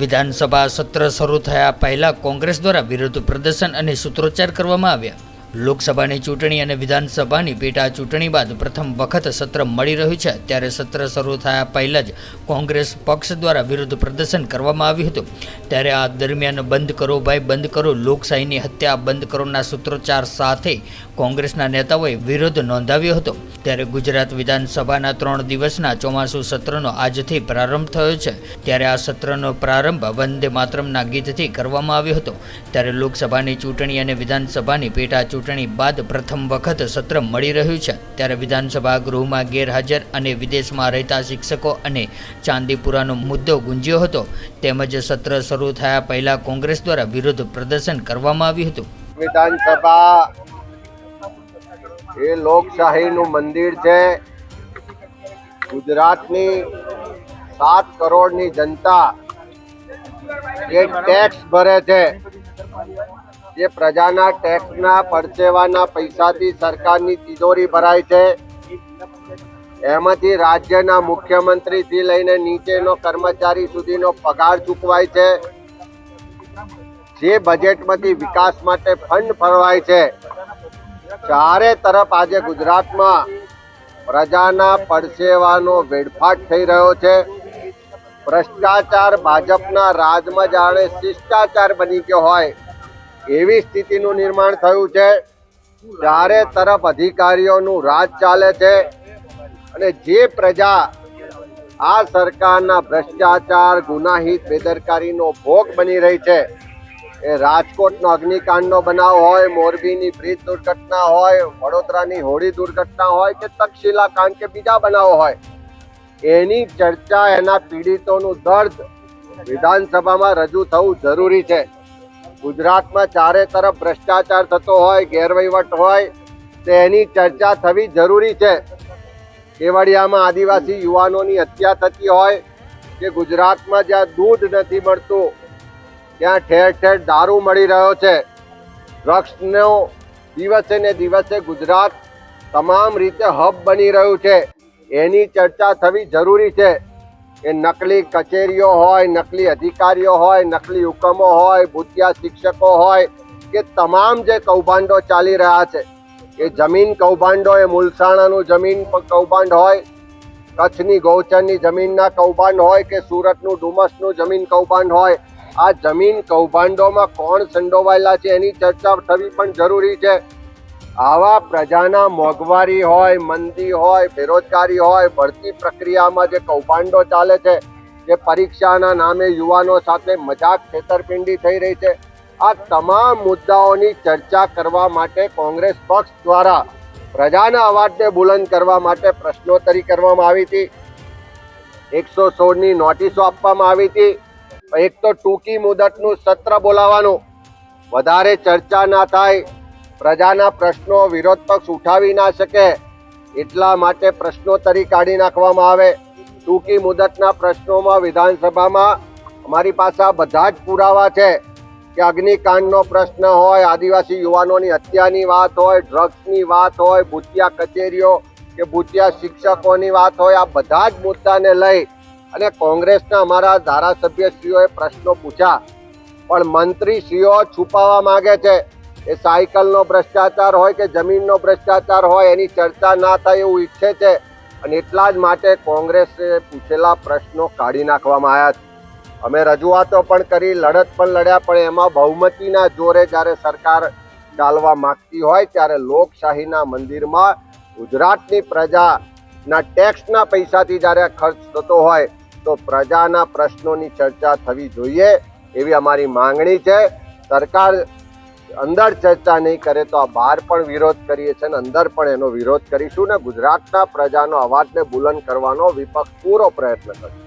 વિધાનસભા સત્ર શરૂ થયા પહેલા કોંગ્રેસ દ્વારા વિરોધ પ્રદર્શન અને સૂત્રોચ્ચાર કરવામાં આવ્યા. લોકસભાની ચૂંટણી અને વિધાનસભાની પેટા ચૂંટણી બાદ પ્રથમ વખત સત્ર મળી રહ્યું છે. ત્યારે સત્ર શરૂ થયા પહેલાં જ કોંગ્રેસ પક્ષ દ્વારા વિરોધ પ્રદર્શન કરવામાં આવ્યું હતું. ત્યારે આ દરમિયાન બંધ કરો ભાઈ, બંધ કરો. લોકશાહીની હત્યા બંધ કરોના સૂત્રોચ્ચાર સાથે કોંગ્રેસના નેતાઓએ વિરોધ નોંધાવ્યો હતો. ત્યારે ગુજરાત વિધાનસભાના ત્રણ દિવસના ચોમાસુ સત્રનો આજથી પ્રારંભ થયો છે. ત્યારે આ સત્રનો પ્રારંભ વંદે માતરમના ગીતથી કરવામાં આવ્યો હતો. ત્યારે લોકસભાની ચૂંટણી અને વિધાનસભાની પેટા ચૂંટણી બાદ પ્રથમ વખત સત્ર મળી રહ્યું છે. ત્યારે વિધાનસભા ગૃહમાં ગેરહાજર અને વિદેશમાં રહેતા શિક્ષકો અને ચાંદીપુરાનો મુદ્દો ગુંજ્યો હતો. તેમજ સત્ર શરૂ થયા પહેલા કોંગ્રેસ દ્વારા વિરોધ પ્રદર્શન કરવામાં આવ્યું હતું. વિધાનસભા એ લોકશાહીનું મંદિર છે. ગુજરાતની સાત કરોડની જનતા જે ટેક્સ ભરે છે. જે પ્રજાના ટેક્સના પરસેવાના પૈસાથી સરકારની તિજોરી ભરાય છે. એમાંથી રાજ્યના મુખ્યમંત્રીથી લઈને નીચેનો કર્મચારી સુધીનો પગાર ચૂકવાય છે. જે બજેટમાંથી વિકાસ માટે ફંડ ફળવાય છે. ચારે તરફ આજે ગુજરાતમાં પ્રજાના પરસેવાનો વેડફાટ થઈ રહ્યો છે. ભ્રષ્ટાચાર ભાજપના રાજમાં જાણે શિષ્ટાચાર બની ગયો હોય. એવી સ્થિતિનું નિર્માણ થયું છે, ચારે તરફ અધિકારીઓનું રાજ ચાલે છે અને જે પ્રજા આ સરકારના ભ્રષ્ટાચાર, ગુનાહિત, બેદરકારીનો ભોગ બની રહી છે, એ રાજકોટનો અગ્નિકાંડનો બનાવ હોય, મોરબીની બ્રિજ દુર્ઘટના હોય, વડોદરાની હોળી દુર્ઘટના હોય કે તક્ષશિલા કાંડ કે બીજા બનાવો હોય, એની ચર્ચા, એના પીડિતોનું દર્દ વિધાનસભામાં રજૂ થવું જરૂરી છે. ગુજરાતમાં ચારે તરફ ભ્રષ્ટાચાર થતો હોય, ગેરવહીવટ હોય, તો એની ચર્ચા થવી જરૂરી છે. કેવડિયામાં આદિવાસી યુવાનોની હત્યા થતી હોય કે ગુજરાતમાં જ્યાં દૂધ નથી મળતું, ત્યાં ઠેર ઠેર દારૂ મળી રહ્યો છે. ડ્રગ્સનો દિવસે ને દિવસે ગુજરાત તમામ રીતે હબ બની રહ્યું છે. એની ચર્ચા થવી જરૂરી છે. એ નકલી કચેરીઓ હોય, નકલી અધિકારીઓ હોય, નકલી હુકમો હોય, ભૂતિયા શિક્ષકો હોય, કે તમામ જે કૌભાંડો ચાલી રહ્યા છે, એ જમીન કૌભાંડો, એ મુલસાણાનું જમીન કૌભાંડ હોય, કચ્છની ગૌચરની જમીનના કૌભાંડ હોય, કે સુરતનું ડુમસનું જમીન કૌભાંડ હોય, આ જમીન કૌભાંડોમાં કોણ સંડોવાયેલા છે એની ચર્ચા થવી પણ જરૂરી છે. આવા પ્રજાના મોંઘવારી હોય, મંદી હોય, બેરોજગારી હોય ભરતી પ્રક્રિયામાં જે કૌભાંડો ચાલે છે, જે પરીક્ષાના નામે યુવાનો સાથે મજાક છેતરપિંડી થઈ રહી છે, આ તમામ મુદ્દાઓની ચર્ચા કરવા માટે કોંગ્રેસ પક્ષ દ્વારા પ્રજાના અવાજને બુલંદ કરવા માટે પ્રશ્નોત્તરી કરવામાં આવી હતી. એકસો સોળની નોટિસો આપવામાં આવી હતી. એક તો ટૂંકી મુદતનું સત્ર બોલાવવાનું. વધારે ચર્ચા ના થાય. પ્રજાના પ્રશ્નો વિરોધ પક્ષ ઉઠાવી ના શકે એટલા માટે પ્રશ્નોત્તરી કાઢી નાખવામાં આવે. ટૂંકી મુદતના પ્રશ્નોમાં વિધાનસભામાં અમારી પાસે બધા જ પુરાવા છે કે અગ્નિકાંડનો પ્રશ્ન હોય, આદિવાસી યુવાનોની હત્યાની વાત હોય, ડ્રગ્સની વાત હોય, ભૂતિયા કચેરીઓ કે ભૂતિયા શિક્ષકોની વાત હોય, આ બધા જ મુદ્દાને લઈ અને કોંગ્રેસના અમારા ધારાસભ્યશ્રીઓએ પ્રશ્નો પૂછ્યા. પણ મંત્રીશ્રીઓ છુપાવવા માગે છે. એ સાયકલનો ભ્રષ્ટાચાર હોય કે જમીનનો ભ્રષ્ટાચાર હોય, એની ચર્ચા ના થાય એવું ઈચ્છે છે. અને એટલા જ માટે કોંગ્રેસે પૂછેલા પ્રશ્નો કાઢી નાખવામાં આવ્યા છે. અમે રજૂઆતો પણ કરી, લડત પણ લડ્યા, પણ એમાં બહુમતીના જોરે જ્યારે સરકાર ચાલવા માંગતી હોય ત્યારે લોકશાહીના મંદિરમાં ગુજરાતની પ્રજાના ટેક્સના પૈસાથી જ્યારે ખર્ચ થતો હોય, તો પ્રજાના પ્રશ્નોની ચર્ચા થવી જોઈએ એવી અમારી માંગણી છે. સરકાર અંદર ચર્ચા નહીં કરે તો આ બહાર પણ વિરોધ કરીએ છીએ અને અંદર પણ એનો વિરોધ કરીશું ને ગુજરાતના પ્રજાનો અવાજને બુલંદ કરવાનો વિપક્ષ પૂરો પ્રયત્ન કરશે.